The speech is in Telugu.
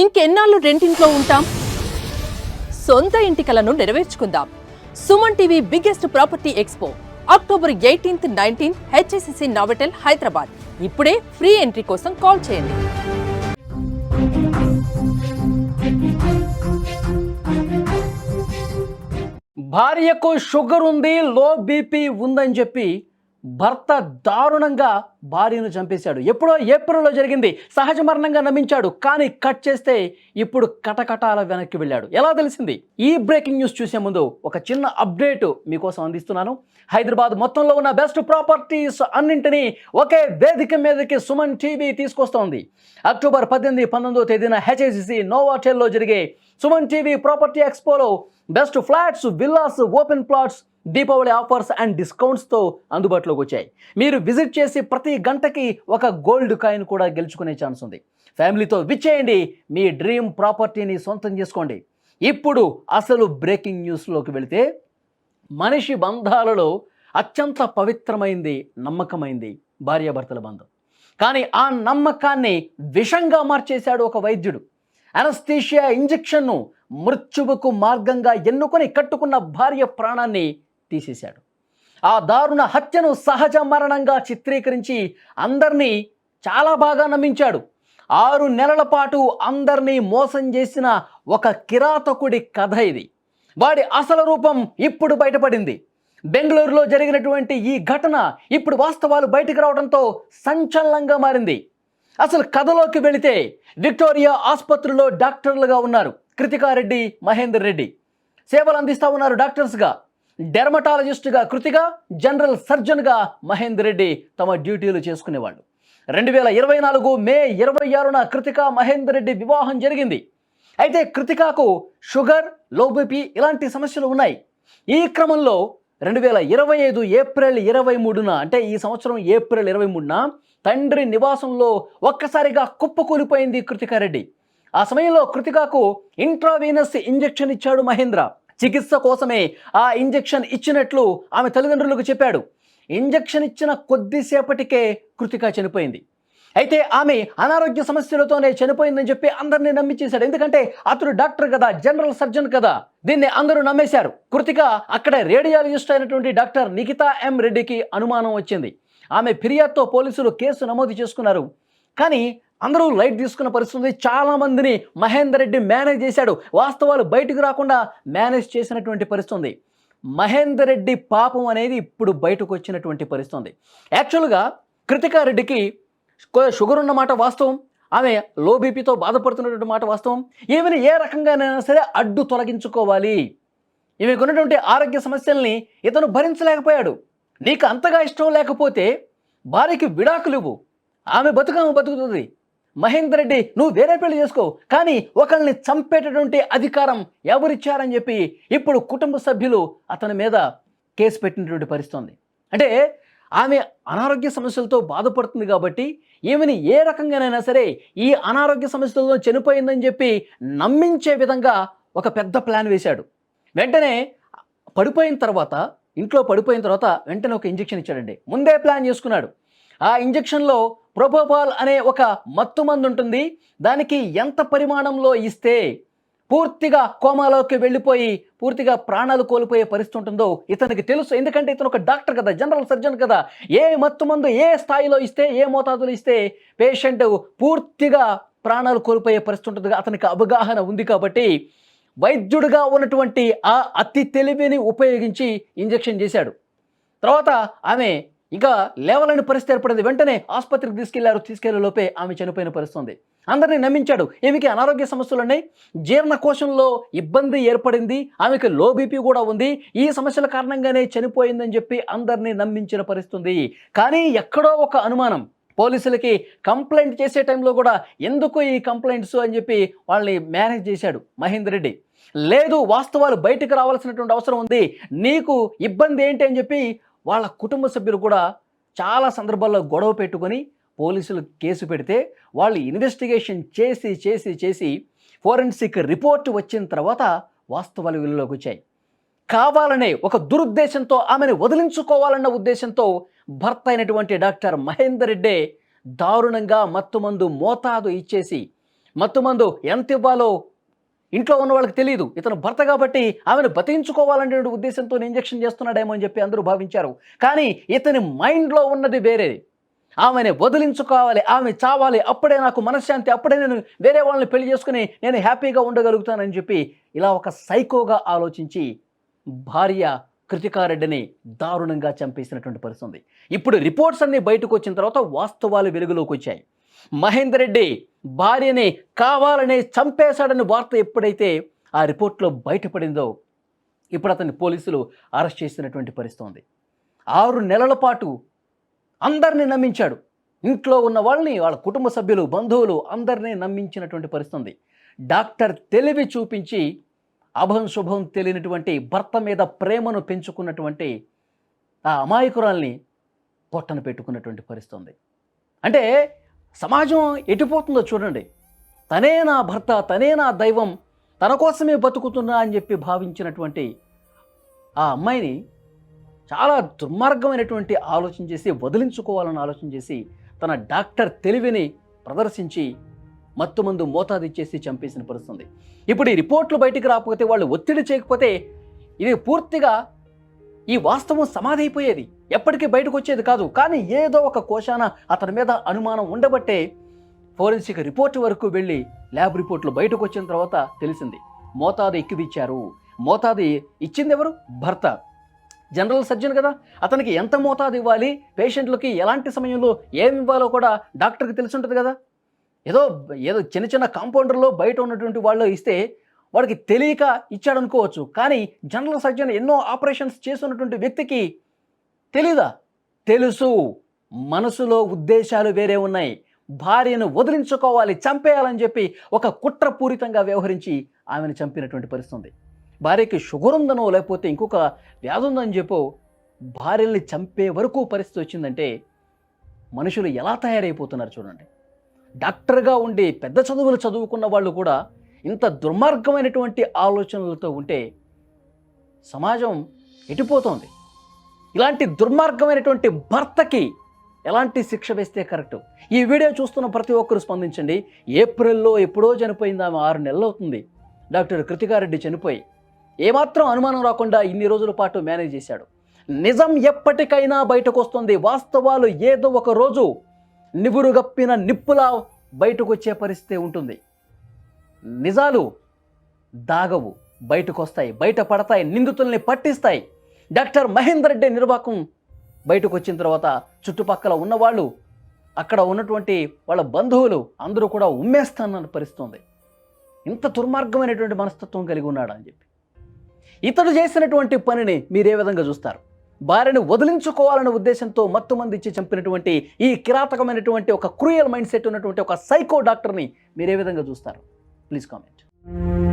ఇంకెన్నాళ్ళు రెంటింట్లో ఉంటాం? సొంత ఇంటి కలను నెరవేర్చుకుందాం. Suman TV biggest property expo October eighteenth nineteenth HICC Novotel Hyderabad. ఇప్పుడే ఫ్రీ ఎంట్రీ కోసం కాల్ చేయండి. భార్యకు షుగర్ ఉంది లో బీపీ ఉందని చెప్పి భర్త దారుణంగా భార్యను చంపేశాడు. ఎప్పుడో ఏప్రిల్లో జరిగింది. సహజ మరణంగా నమ్మించాడు. కానీ కట్ చేస్తే ఇప్పుడు కటకటాల వెనక్కి వెళ్ళాడు. ఎలా తెలిసింది? ఈ బ్రేకింగ్ న్యూస్ చూసే ముందు ఒక చిన్న అప్డేట్ మీకోసం అందిస్తున్నాను. హైదరాబాద్ మొత్తంలో ఉన్న బెస్ట్ ప్రాపర్టీస్ అన్నింటినీ ఒకే వేదిక మీదకి సుమన్ టీవీ తీసుకొస్తోంది. అక్టోబర్ పద్దెనిమిది పంతొమ్మిదో తేదీన హెచ్ఐసిసి నోవాటెల్లో జరిగే Suman TV property ఎక్స్పోలో best flats villas open plots Deepavali offers and డిస్కౌంట్స్తో అందుబాటులోకి వచ్చాయి. మీరు విజిట్ చేసి ప్రతి గంటకి ఒక గోల్డ్ కాయిన్ కూడా గెలుచుకునే ఛాన్స్ ఉంది. ఫ్యామిలీతో విచ్చేయండి. మీ డ్రీమ్ ప్రాపర్టీని సొంతం చేసుకోండి. ఇప్పుడు అసలు బ్రేకింగ్ న్యూస్లోకి వెళితే మనిషి బంధాలలో అత్యంత పవిత్రమైంది నమ్మకమైంది భార్యాభర్తల బంధం. కానీ ఆ నమ్మకాన్ని విషంగా మార్చేశాడు ఒక వైద్యుడు. అనస్థీషియా ఇంజెక్షన్ను మృత్యువుకు మార్గంగా ఎన్నుకొని కట్టుకున్న భార్య ప్రాణాన్ని తీసేశాడు. ఆ దారుణ హత్యను సహజ మరణంగా చిత్రీకరించి అందరినీ చాలా బాగా నమ్మించాడు. ఆరు నెలల పాటు అందరినీ మోసం చేసిన ఒక కిరాతకుడి కథ ఇది. వాడి అసలు రూపం ఇప్పుడు బయటపడింది. బెంగళూరులో జరిగినటువంటి ఈ ఘటన ఇప్పుడు వాస్తవాలు బయటకు రావడంతో సంచలనంగా మారింది. అసలు కథలోకి వెళితే విక్టోరియా ఆసుపత్రిలో డాక్టర్లుగా ఉన్నారు కృతికారెడ్డి మహేందర్ రెడ్డి. సేవలు అందిస్తూ ఉన్నారు డాక్టర్స్గా. డెర్మటాలజిస్ట్గా కృతిక జనరల్ సర్జన్గా మహేందర్ రెడ్డి తమ డ్యూటీలు చేసుకునేవాళ్ళు. రెండు వేల ఇరవై నాలుగు మే ఇరవై ఆరున కృతిక మహేందర్ రెడ్డి వివాహం జరిగింది. అయితే కృతికాకు షుగర్లో బీపీ ఇలాంటి సమస్యలు ఉన్నాయి. ఈ క్రమంలో రెండు వేల ఇరవై ఐదు ఏప్రిల్ ఇరవై మూడున అంటే ఈ సంవత్సరం ఏప్రిల్ ఇరవై మూడున తండ్రి నివాసంలో ఒక్కసారిగా కుప్పకూలిపోయింది కృతికారెడ్డి ఆ సమయంలో కృతికాకు ఇంట్రావీనస్ ఇంజెక్షన్ ఇచ్చాడు మహేంద్ర. చికిత్స కోసమే ఆ ఇంజెక్షన్ ఇచ్చినట్లు ఆమె తల్లిదండ్రులకు చెప్పాడు. ఇంజెక్షన్ ఇచ్చిన కొద్దిసేపటికే కృతిక చనిపోయింది. అయితే ఆమె అనారోగ్య సమస్యలతోనే చనిపోయిందని చెప్పి అందరినీ నమ్మించేశాడు ఎందుకంటే అతడు డాక్టర్ కదా జనరల్ సర్జన్ కదా. దీన్ని అందరూ నమ్మేశారు. కృతిక అక్కడ రేడియాలజిస్ట్ అయినటువంటి డాక్టర్ నిఖితా ఎం రెడ్డికి అనుమానం వచ్చింది. ఆమె ఫిర్యాదుతో పోలీసులు కేసు నమోదు చేసుకున్నారు. కానీ అందరూ లైట్ తీసుకున్న పరిస్థితి చాలామందిని చాలా మందిని మహేందర్ రెడ్డి మేనేజ్ చేశాడు. వాస్తవాలు బయటకు రాకుండా మేనేజ్ చేసినటువంటి పరిస్థితి ఉంది మహేందర్ రెడ్డి పాపం అనేది ఇప్పుడు బయటకు వచ్చినటువంటి పరిస్థితి ఉంది యాక్చువల్గా కృతికా రెడ్డికి షుగర్ ఉన్నమాట వాస్తవం. ఆమె లో బీపీతో బాధపడుతున్నటువంటి మాట వాస్తవం. ఈమెను ఏ రకంగానైనా సరే అడ్డు తొలగించుకోవాలి. ఈమెకున్నటువంటి ఆరోగ్య సమస్యల్ని ఇతను భరించలేకపోయాడు. నీకు అంతగా ఇష్టం లేకపోతే భార్యకి విడాకులు ఇవ్వు. ఆమె బతుకమ్మ బతుకుతుంది. మహేందర్ రెడ్డి నువ్వు వేరే పెళ్ళి చేసుకో. కానీ ఒకరిని చంపేటటువంటి అధికారం ఎవరిచ్చారని చెప్పి ఇప్పుడు కుటుంబ సభ్యులు అతని మీద కేసు పెట్టినటువంటి పరిస్థితుంది అంటే ఆమె అనారోగ్య సమస్యలతో బాధపడుతుంది కాబట్టి ఈమెని ఏ రకంగానైనా సరే ఈ అనారోగ్య సమస్యలతో చనిపోయిందని చెప్పి నమ్మించే విధంగా ఒక పెద్ద ప్లాన్ వేశాడు. వెంటనే పడిపోయిన తర్వాత ఇంట్లో పడిపోయిన తర్వాత వెంటనే ఒక ఇంజెక్షన్ ఇచ్చాడండి. ముందే ప్లాన్ చేసుకున్నాడు. ఆ ఇంజెక్షన్లో ప్రొపోపాల్ అనే ఒక మత్తు మందు ఉంటుంది. దానికి ఎంత పరిమాణంలో ఇస్తే పూర్తిగా కోమాలోకి వెళ్ళిపోయి పూర్తిగా ప్రాణాలు కోల్పోయే పరిస్థితి ఉంటుందో ఇతనికి తెలుసు. ఎందుకంటే ఇతను ఒక డాక్టర్ కదా జనరల్ సర్జన్ కదా. ఏ మత్తు మందు ఏ స్థాయిలో ఇస్తే ఏ మోతాదులో ఇస్తే పేషెంట్ పూర్తిగా ప్రాణాలు కోల్పోయే పరిస్థితి ఉంటుంది. అతనికి అవగాహన ఉంది కాబట్టి వైద్యుడిగా ఉన్నటువంటి ఆ అతి తెలివిని ఉపయోగించి ఇంజెక్షన్ చేశాడు. తర్వాత ఆమె ఇక లేవలేని పరిస్థితి ఏర్పడింది. వెంటనే ఆసుపత్రికి తీసుకెళ్ళారు. తీసుకెళ్ళే లోపే ఆమె చనిపోయిన పరిస్థితి ఉంది అందరినీ నమ్మించాడు. ఈమెకి అనారోగ్య సమస్యలు ఉన్నాయి. జీర్ణకోశంలో ఇబ్బంది ఏర్పడింది. ఆమెకి లో బీపీ కూడా ఉంది. ఈ సమస్యల కారణంగానే చనిపోయిందని చెప్పి అందరినీ నమ్మించిన పరిస్థితి ఉంది కానీ ఎక్కడో ఒక అనుమానం. పోలీసులకి కంప్లైంట్ చేసే టైంలో కూడా ఎందుకు ఈ కంప్లైంట్స్ అని చెప్పి వాళ్ళని మేనేజ్ చేశాడు మహేందర్ రెడ్డి. లేదు వాస్తవాలు బయటకు రావాల్సినటువంటి అవసరం ఉంది. నీకు ఇబ్బంది ఏంటి అని చెప్పి వాళ్ళ కుటుంబ సభ్యులు కూడా చాలా సందర్భాల్లో గొడవ పెట్టుకొని పోలీసులు కేసు పెడితే వాళ్ళు ఇన్వెస్టిగేషన్ చేసి చేసి చేసి ఫోరెన్సిక్ రిపోర్ట్ వచ్చిన తర్వాత వాస్తవాలు వెలుగులోకి వచ్చాయి. కావాలనే ఒక దురుద్దేశంతో ఆమెను వదిలించుకోవాలన్న ఉద్దేశంతో భర్త అయినటువంటి డాక్టర్ మహేందర్ రెడ్డే దారుణంగా మత్తుమందు మోతాదు ఇచ్చేసి మత్తుమందు ఎంత ఇవ్వాలో ఇంట్లో ఉన్న వాళ్ళకి తెలియదు ఇతను భర్త కాబట్టి ఆమెను బతికించుకోవాలనే ఉద్దేశంతో ఇంజెక్షన్ చేస్తున్నాడేమో అని చెప్పి అందరూ భావించారు. కానీ ఇతని మైండ్లో ఉన్నది వేరేది ఆమెని వదిలించుకోవాలి ఆమె చావాలి అప్పుడే నాకు మనశ్శాంతి అప్పుడే నేను వేరే వాళ్ళని పెళ్ళి చేసుకుని నేను హ్యాపీగా ఉండగలుగుతానని చెప్పి ఇలా ఒక సైకోగా ఆలోచించి భార్య కృతికారెడ్డిని దారుణంగా చంపేసినటువంటి పరిస్థితి ఇప్పుడు రిపోర్ట్స్ అన్నీ బయటకు వచ్చిన తర్వాత వాస్తవాలు వెలుగులోకి వచ్చాయి. మహేందర్ రెడ్డి భార్యని కావాలని చంపేశాడని వార్త ఎప్పుడైతే ఆ రిపోర్ట్లో బయటపడిందో ఇప్పుడు అతన్ని పోలీసులు అరెస్ట్ చేసినటువంటి పరిస్థితి ఉంది ఆరు నెలల పాటు అందరినీ నమ్మించాడు. ఇంట్లో ఉన్న వాళ్ళని వాళ్ళ కుటుంబ సభ్యులు బంధువులు అందరినీ నమ్మించినటువంటి పరిస్థితి ఉంది డాక్టర్ తెలివి చూపించి అభం శుభం తెలియనటువంటి భర్త మీద ప్రేమను పెంచుకున్నటువంటి ఆ అమాయకురాల్ని పొట్టను పెట్టుకున్నటువంటి పరిస్థితి ఉంది అంటే సమాజం ఎటుపోతుందో చూడండి. తనే నా భర్త తనే నా దైవం తన కోసమే బతుకుతున్నా అని చెప్పి భావించినటువంటి ఆ అమ్మాయిని చాలా దుర్మార్గమైనటువంటి ఆలోచన చేసి వదిలించుకోవాలని ఆలోచన చేసి తన డాక్టర్ తెలివిని ప్రదర్శించి మత్తుమందు మోతాదిచ్చేసి చంపేసిన పరిస్థితుంది ఇప్పుడు ఈ రిపోర్ట్లు బయటికి రాకపోతే వాళ్ళు ఒత్తిడి చేయకపోతే ఇది పూర్తిగా ఈ వాస్తవం సమాధి అయిపోయేది ఎప్పటికీ బయటకు వచ్చేది కాదు. కానీ ఏదో ఒక కోశాన అతని మీద అనుమానం ఉండబట్టే ఫోరెన్సిక్ రిపోర్ట్ వరకు వెళ్ళి ల్యాబ్ రిపోర్ట్లు బయటకు వచ్చిన తర్వాత తెలిసింది. మోతాదు ఎక్కువిచ్చారు. మోతాదు ఇచ్చింది ఎవరు భర్త. జనరల్ సర్జన్ కదా. అతనికి ఎంత మోతాదు ఇవ్వాలి? పేషెంట్లకి ఎలాంటి సమయంలో ఏమి ఇవ్వాలో కూడా డాక్టర్కి తెలిసి ఉంటుంది కదా. ఏదో ఏదో చిన్న చిన్న కాంపౌండర్లో బయట ఉన్నటువంటి వాళ్ళు ఇస్తే వాడికి తెలియక ఇచ్చాడు అనుకోవచ్చు కానీ జనరల్ సర్జన్ ఎన్నో ఆపరేషన్స్ చేస్తున్నటువంటి వ్యక్తికి తెలీదా? తెలుసు. మనసులో ఉద్దేశాలు వేరే ఉన్నాయి. భార్యను వదిలించుకోవాలి చంపేయాలని చెప్పి ఒక కుట్రపూరితంగా వ్యవహరించి ఆమెను చంపినటువంటి పరిస్థితి ఉంది భార్యకి షుగర్ ఉందనో లేకపోతే ఇంకొక వ్యాధి ఉందని చెప్పో భార్యల్ని చంపే వరకు పరిస్థితి వచ్చిందంటే మనుషులు ఎలా తయారైపోతున్నారు చూడండి. డాక్టర్గా ఉండి పెద్ద చదువులు చదువుకున్న వాళ్ళు కూడా ఇంత దుర్మార్గమైనటువంటి ఆలోచనలతో ఉంటే సమాజం ఎటుపోతోంది? ఇలాంటి దుర్మార్గమైనటువంటి భర్తకి ఎలాంటి శిక్ష వేస్తే కరెక్ట్? ఈ వీడియో చూస్తున్న ప్రతి ఒక్కరు స్పందించండి. ఏప్రిల్లో ఎప్పుడో చనిపోయింది ఆమె ఆరు నెలలు అవుతుంది. డాక్టర్ కృతికారెడ్డి చనిపోయి ఏమాత్రం అనుమానం రాకుండా ఇన్ని రోజుల పాటు మేనేజ్ చేశాడు. నిజం ఎప్పటికైనా బయటకు వస్తుంది వాస్తవాలు ఏదో ఒక రోజు నివురుగప్పిన నిప్పులా బయటకు వచ్చే పరిస్థితి ఉంటుంది. నిజాలు దాగవు బయటకు వస్తాయి బయట పడతాయి నిందితుల్ని పట్టిస్తాయి. డాక్టర్ మహేందర్ రెడ్డి నిర్వాకం బయటకు వచ్చిన తర్వాత చుట్టుపక్కల ఉన్నవాళ్ళు అక్కడ ఉన్నటువంటి వాళ్ళ బంధువులు అందరూ కూడా ఉమ్మేస్తానని పరిస్తుంది ఇంత దుర్మార్గమైనటువంటి మనస్తత్వం కలిగి ఉన్నాడు అని చెప్పి. ఇతడు చేసినటువంటి పనిని మీరు ఏ విధంగా చూస్తారు? భార్యను వదిలించుకోవాలనే ఉద్దేశంతో మత్తు మంది ఇచ్చి చంపినటువంటి ఈ కిరాతకమైనటువంటి ఒక క్రూయల్ మైండ్ సెట్ ఉన్నటువంటి ఒక సైకో డాక్టర్ని మీరు ఏ విధంగా చూస్తారు? please comment.